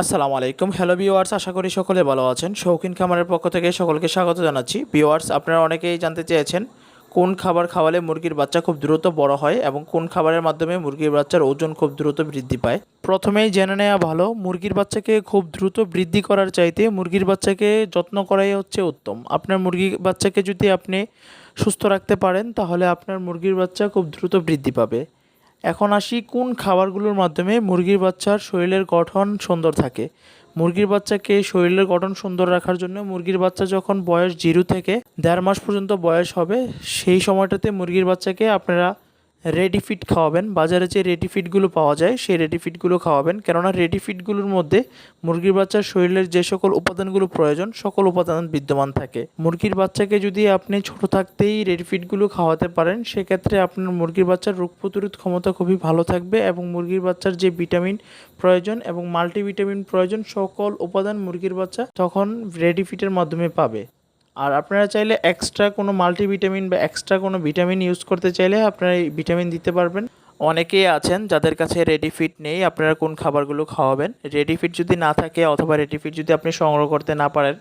আসসালামু আলাইকুম। Hello viewers আশা করি সকলে ভালো আছেন। শৌখিন খামারের পক্ষ থেকে সকলকে স্বাগত জানাচ্ছি। ভিওয়ার্স আপনারা অনেকেই জানতে চেয়েছেন কোন খাবার খাওয়ালে মুরগির বাচ্চা খুব দ্রুত বড় হয় এবং কোন খাবারের মাধ্যমে মুরগির বাচ্চার ওজন খুব দ্রুত বৃদ্ধি পায়। প্রথমেই জেনে নেওয়া ভালো, মুরগির বাচ্চাকে খুব দ্রুত বৃদ্ধি করার চাইতে মুরগির বাচ্চাকে যত্ন করাই হচ্ছে উত্তম। আপনার মুরগির বাচ্চাকে যদি আপনি সুস্থ রাখতে পারেন, তাহলে আপনার মুরগির বাচ্চা খুব দ্রুত বৃদ্ধি পাবে। এখন আসি কোন খাবারগুলোর মাধ্যমে মুরগির বাচ্চার শরীরের গঠন সুন্দর থাকে। মুরগির বাচ্চাকে শরীরের গঠন সুন্দর রাখার জন্য মুরগির বাচ্চা যখন বয়স জিরো থেকে দেড় মাস পর্যন্ত বয়স হবে, সেই সময়টাতে মুরগির বাচ্চাকে আপনারা রেডি ফিড খাওয়াবেন। বাজারে যে রেডি ফিডগুলো পাওয়া যায়, সেই রেডি ফিডগুলো খাওয়াবেন। কেননা রেডি ফিডগুলোর মধ্যে মুরগির বাচ্চার শরীরের যে সকল উপাদানগুলো প্রয়োজন, সকল উপাদান বিদ্যমান থাকে। মুরগির বাচ্চাকে যদি আপনি ছোট থাকতেই রেডি ফিডগুলো খাওয়াতে পারেন, সেক্ষেত্রে আপনার মুরগির বাচ্চার রোগ প্রতিরোধ ক্ষমতা খুবই ভালো থাকবে এবং মুরগির বাচ্চার যে ভিটামিন প্রয়োজন এবং মাল্টিভিটামিন প্রয়োজন, সকল উপাদান মুরগির বাচ্চা তখন রেডি ফিটের মাধ্যমে পাবে। আর আপনারা চাইলে এক্সট্রা কোনো মাল্টিভিটামিন বা এক্সট্রা কোনো ভিটামিন ইউজ করতে চাইলে আপনারা এই ভিটামিন দিতে পারবেন। অনেকেই আছেন যাদের কাছে রেডি ফিট নেই, আপনারা কোন খাবারগুলো খাওয়াবেন? রেডি ফিট যদি না থাকে অথবা রেডি ফিট যদি আপনি সংগ্রহ করতে না পারেন,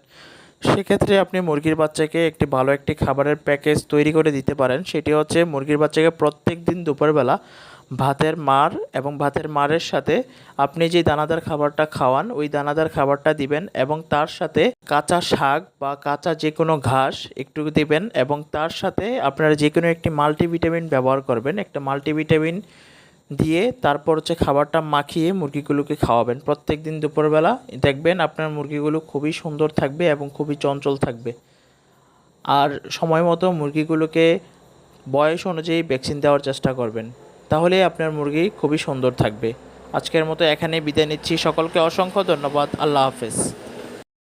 সেক্ষেত্রে আপনি মুরগির বাচ্চাকে একটি ভালো একটি খাবারের প্যাকেজ তৈরি করে দিতে পারেন। সেটি হচ্ছে মুরগির বাচ্চাকে প্রত্যেক দিন দুপুরবেলা ভাতের মার এবং ভাতের মারের সাথে আপনি যে দানাদার খাবারটা খাওয়ান, ওই দানাদার খাবারটা দিবেন এবং তার সাথে কাঁচা শাক বা কাঁচা যে কোনো ঘাস একটু দিবেন এবং তার সাথে আপনারা যে কোনো একটি মাল্টিভিটামিন ব্যবহার করবেন। একটা মাল্টিভিটামিন দিয়ে তারপর হচ্ছে খাবারটা মাখিয়ে মুরগিগুলোকে খাওয়াবেন। প্রত্যেক দিন দুপুরবেলা দেখবেন আপনার মুরগিগুলো খুবই সুন্দর থাকবে এবং খুবই চঞ্চল থাকবে। আর সময় মতো মুরগিগুলোকে বয়স অনুযায়ী ভ্যাকসিন দেওয়ার চেষ্টা করবেন। তাহলে আপনার মুরগি খুবই সুন্দর থাকবে। আজকের মতো এখানে বিদায় নিচ্ছি। সকলকে অসংখ্য ধন্যবাদ। আল্লাহ হাফেজ।